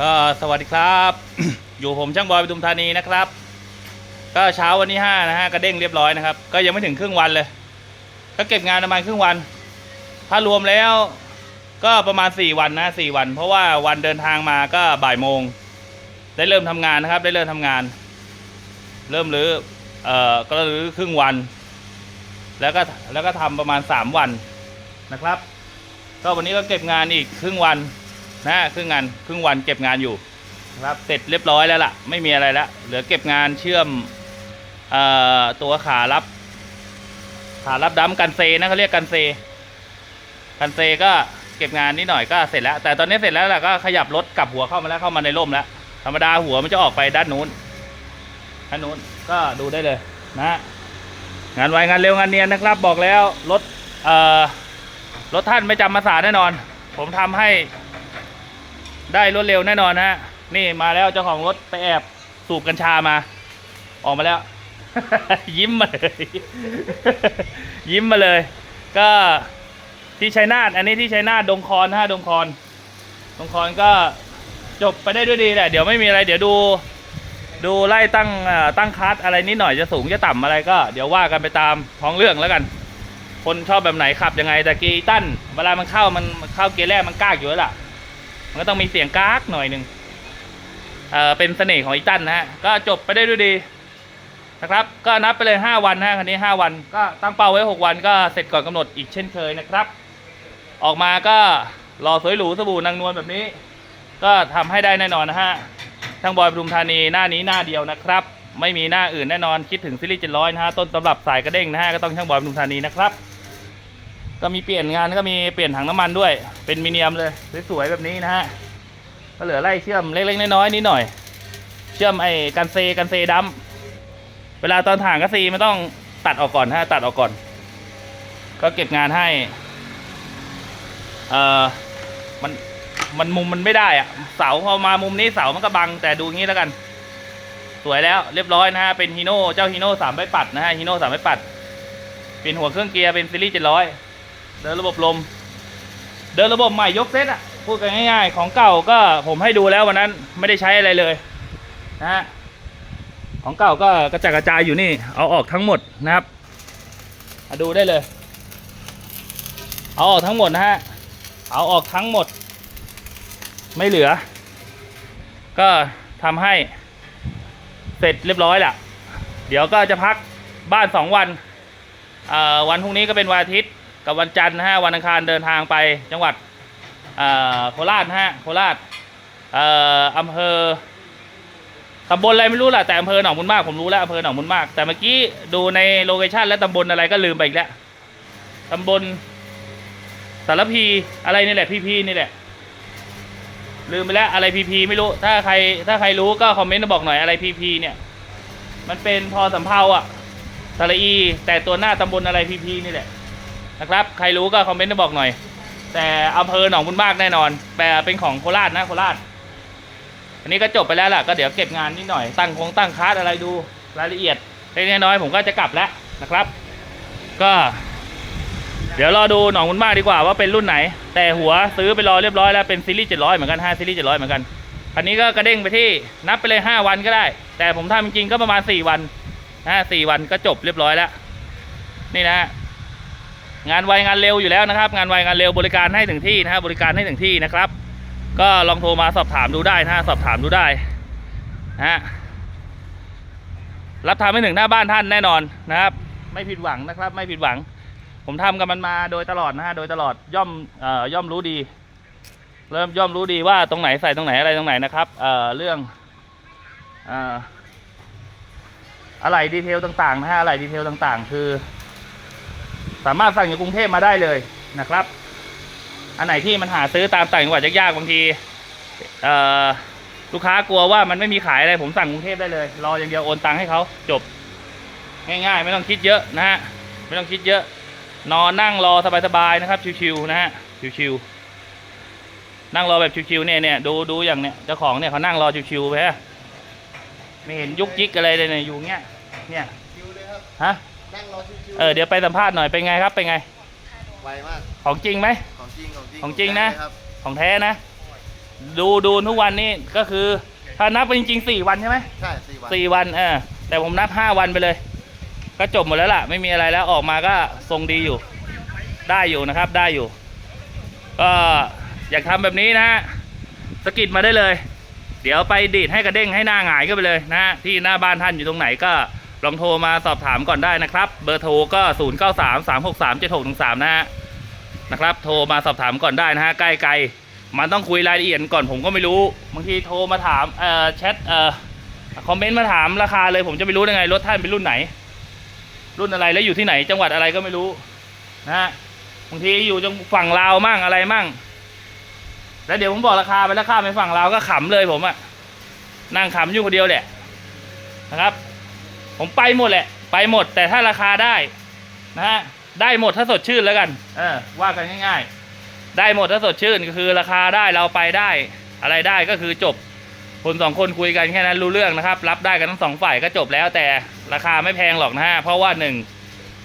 ก็สวัสดีครับ อยู่ผมช่างบอยปทุมธานีนะครับ ก็เช้าวันที่ห้านะฮะก็เด้งเรียบร้อยนะครับ ก็ยังไม่ถึงครึ่งวันเลย ก็เก็บงานประมาณครึ่งวัน ถ้ารวมแล้วก็ประมาณสี่วันนะสี่วัน เพราะว่าวันเดินทางมาก็บ่ายโมง ได้เริ่มทำงานนะครับ ได้เริ่มทำงาน เริ่มรื้อเอ่อก็รื้อครึ่งวัน แล้วก็แล้วก็ทำประมาณสามวันนะครับ ก็วันนี้ก็เก็บงานอีกครึ่งวัน นะครึ่งงานครึ่งวันเก็บงานอยู่นะครับเสร็จเรียบร้อยแล้วล่ะ ไม่มีอะไรแล้วเหลือเก็บงานเชื่อมเอ่อตัวขารับ ขารับดัมกันเซนะเขาเรียกกันเซ กันเซก็เก็บงานนิดหน่อยก็เสร็จแล้ว แต่ตอนนี้เสร็จแล้วล่ะก็ขยับรถกลับหัวเข้ามาแล้วเข้ามาในร่มแล้วธรรมดาหัวมันจะออกไปด้านนู้นด้านนู้นก็ดูได้เลยนะ งานไวงานเร็วงานเนียนนะครับ บอกแล้วรถเอ่อรถท่านไม่จำมาสาแน่นอน ผมทำให้ ได้รวดเร็วแน่นอนฮะ นี่มาแล้วเจ้าของรถไปแอบสูบกัญชามา ออกมาแล้ว ยิ้มมาเลย ยิ้มมาเลย ก็ที่ชัยนาทอันนี้ที่ชัยนาทดงคอนฮะดงคอนดงคอนก็จบไปได้ด้วยดีแหละ เดี๋ยวไม่มีอะไร เดี๋ยวดูดูไล่ตั้งตั้งคัสอะไรนิดหน่อยจะสูงจะต่ำอะไรก็ เดี๋ยวว่ากันไปตามท้องเรื่องแล้วกัน คนชอบแบบไหนขับยังไงแต่กีตันเวลามันเข้ามันเข้าเกียร์แรกมันกากอยู่แล้วล่ะ มันก็ต้องมีเสียงกากหน่อยหนึ่งเอ่อเป็นเสน่ห์ของอีตันนะฮะ ก็จบไปได้ด้วยดีนะครับ ก็นับไปเลย 5 วันนะฮะคันนี้ 5 วัน ก็ตั้งเป้าไว้ 6 วันก็เสร็จก่อนกำหนดอีกเช่นเคยนะครับ ออกมาก็รอสวยหรูสบู่นางนวลแบบนี้ ก็ทำให้ได้แน่นอนนะฮะทั้งบอยปทุมธานีหน้านี้หน้าเดียวนะครับ ไม่มีหน้าอื่นแน่นอนคิดถึงซีรีส์700นะฮะต้นตำรับสายกระเด้งนะฮะก็ต้องช่างบอยปทุมธานีนะครับ ก็มีเปลี่ยนงานก็มีเปลี่ยนถังน้ำมันด้วย เป็นมิเนียมเลยสวยๆแบบนี้นะฮะก็เหลือไล่เชื่อมเล็กๆน้อยๆนิดหน่อย เชื่อมไอ้กันเซกันเซดัมเวลาตอนถ่างก็ซีมันต้องตัดออกก่อนฮะตัดออกก่อน ก็เก็บงานให้เอ่อมันมันมุมมันไม่ได้อะเสาพอมามุมนี้เสามันก็บัง แต่ดูงี้แล้วกัน สวยแล้วเรียบร้อยนะฮะเป็นฮีโน่เจ้าฮีโน่สามใบปัดนะฮะฮีโน่สามใบปัด เป็นหัวเครื่องเกียร์เป็นซีรีส์เจ็ดร้อย เดินระบบลม เดินระบบใหม่ยกเซตอะพูดกันง่ายๆ ของเก่าก็ผมให้ดูแล้ววันนั้นไม่ได้ใช้อะไรเลยนะฮะ ของเก่าก็กระจายกระจายอยู่นี่ เอาออกทั้งหมดนะครับมาดูได้เลย เอาออกทั้งหมดนะฮะ เอาออกทั้งหมด ไม่เหลือ ก็ทำให้เสร็จเรียบร้อยแหละเดี๋ยวก็จะพักบ้านสองวันอ่อวันพรุ่งนี้ก็เป็นวันอาทิตย์ กับวันจันทร์นะฮะวันอังคารเดินทางไปจังหวัดโคราชนะฮะโคราชอำเภอตำบลอะไรไม่รู้แหละแต่อำเภอหนองบุญมากผมรู้แล้วอำเภอหนองบุญมาก แต่เมื่อกี้ดูในโลเคชันและตำบลอะไรก็ลืมไปอีกแล้วตำบลสารพีอะไรนี่แหละพีพีนี่แหละ ลืมไปแล้วอะไรพีพีไม่รู้ ถ้าใครถ้าใครรู้ก็คอมเมนต์มาบอกหน่อยอะไรพีพีเนี่ย มันเป็นพอสำเพาอะสระอีแต่ตัวหน้าตำบลอะไรพีพีนี่แหละ นะครับ ใครรู้ก็คอมเมนต์มาบอกหน่อย แต่อำเภอหนองบุญมากแน่นอน แต่เป็นของโคราชนะโคราช อันนี้ก็จบไปแล้วล่ะ ก็เดี๋ยวเก็บงานนิดหน่อย ตั้งคงตั้งคาร์ดอะไรดูรายละเอียดเล็กน้อยผมก็จะกลับแล้วนะครับ ก็ เดี๋ยวรอดูหนองบุญมากดีกว่าว่าเป็นรุ่นไหน แต่หัวซื้อไปรอเรียบร้อยแล้วเป็นซีรีส์700เหมือนกัน5ซีรีส์700เหมือนกันคันนี้ก็กระเด้งไปที่นับไปเลย 5 วันก็ได้ แต่ผมทำจริงๆก็ประมาณ 4 วันนะ4วันก็จบเรียบร้อยแล้ว นี่นะ งานไวงานเร็วอยู่แล้วนะครับ งานไวงานเร็วบริการให้ถึงที่นะฮะบริการให้ถึงที่นะครับ ก็ลองโทรมาสอบถามดูได้นะสอบถามดูได้นะฮะรับทำให้ถึงหน้าบ้านท่านแน่นอนนะครับ ไม่ผิดหวังนะครับ ไม่ผิดหวัง ผมทำกับมันมาโดยตลอดนะฮะโดยตลอดย่อมเอ่อย่อมรู้ดี เริ่มย่อมรู้ดีว่าตรงไหนใส่ตรงไหนอะไรตรงไหนนะครับเอ่อเรื่องเอ่ออะไรดีเทลต่างๆนะฮะอะไรดีเทลต่างๆ คือ สามารถสั่งจากกรุงเทพมาได้เลยนะครับ อันไหนที่มันหาซื้อตามต่างจังหวัดยากๆบางทีเอ่อลูกค้ากลัวว่ามันไม่มีขายอะไรผมสั่งกรุงเทพได้เลย รออย่างเดียวโอนตังค์ให้เขาจบ ง่ายๆ ไม่ต้องคิดเยอะนะฮะไม่ต้องคิดเยอะ นอนนั่งรอสบายๆนะครับชิวๆนะฮะชิวๆนั่งรอแบบชิวๆเนี่ยเนี่ยดูดูอย่างเนี่ยเจ้าของเนี่ยเขานั่งรอชิวๆไปฮะไม่เห็นยุกยิกอะไรเลยเนี่ยอยู่เงี้ยเนี่ยคิวเลยครับฮะ นั่งรอชิวๆเออเดี๋ยวไปสัมภาษณ์หน่อยเป็นไงครับเป็นไง ไวมาก ของจริงไหม ของจริง ของจริงของจริงนะครับของแท้นะ ดูดูทุกวันนี่ก็คือถ้านับเป็นจริงๆสี่วันใช่ไหมใช่สี่วันสี่วันเออแต่ผมนับห้าวันไปเลย ก็จบหมดแล้วล่ะ ไม่มีอะไรแล้วออกมาก็ทรงดีอยู่ ได้อยู่นะครับได้อยู่ ก็อยากทำแบบนี้นะฮะสะกิดมาได้เลย เดี๋ยวไปดีดให้กระเด้งให้หน้าหงายก็ไปเลยนะฮะที่หน้าบ้านท่านอยู่ตรงไหนก็ ลองโทรมาสอบถามก่อนได้นะครับ เบอร์โทรก็ 0 9 3 3 6 3 7 6 1 3 นะฮะนะครับโทรมาสอบถามก่อนได้นะฮะใกล้ไกลมันต้องคุยรายละเอียดก่อนผมก็ไม่รู้บางทีโทรมาถามเอ่อแชทเอ่อคอมเมนต์มาถามราคาเลยผมจะไม่รู้ได้ไงรถท่านเป็นรุ่นไหน รุ่นอะไรแล้วอยู่ที่ไหนจังหวัดอะไรก็ไม่รู้นะฮะบางทีอยู่จังฝั่งลาวมั่งอะไรมั่งแล้วเดี๋ยวผมบอกราคาไปแล้วข้ามไปฝั่งลาวก็ขำเลยผมอะนั่งขำอยู่คนเดียวแหละนะครับ ผมไปหมดแหละ ไปหมด แต่ถ้าราคาได้นะฮะได้หมดถ้าสดชื่นแล้วกัน เออ ว่ากันง่าย ๆ ได้หมดถ้าสดชื่นก็คือราคาได้เราไปได้ อะไรได้ก็คือจบคนสองคนคุยกันแค่นั้นรู้เรื่องนะครับ รับได้กันทั้งสองฝ่ายก็จบแล้ว แต่ราคาไม่แพงหรอกนะฮะเพราะว่าหนึ่ง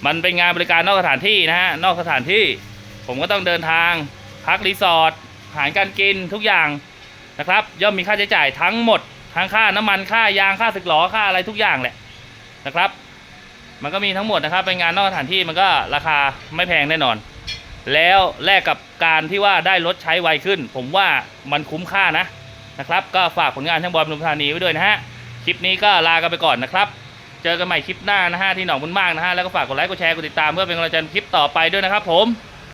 มันเป็นงานบริการนอกสถานที่นะฮะนอกสถานที่ ผมก็ต้องเดินทาง พักรีสอร์ทอาหารการกินทุกอย่างนะครับ ย่อมมีค่าใช้จ่ายทั้งหมดทั้งค่าน้ำมันค่ายางค่าสึกหลอค่าอะไรทุกอย่างแหละ นะครับ มันก็มีทั้งหมดนะครับ เป็นงานนอกสถานที่มันก็ราคาไม่แพงแน่นอน แล้วแลกกับการที่ว่าได้รถใช้ไวขึ้น ผมว่ามันคุ้มค่านะนะครับ ก็ฝากผลงานช่างบอลปทุมธานีไว้ด้วยนะฮะ คลิปนี้ก็ลากันไปก่อนนะครับ เจอกันใหม่คลิปหน้านะฮะที่หนองบุญมากนะฮะ แล้วก็ฝากกดไลค์ กดแชร์ กดติดตามเพื่อเป็นกำลังใจในคลิปต่อไปด้วยนะครับผม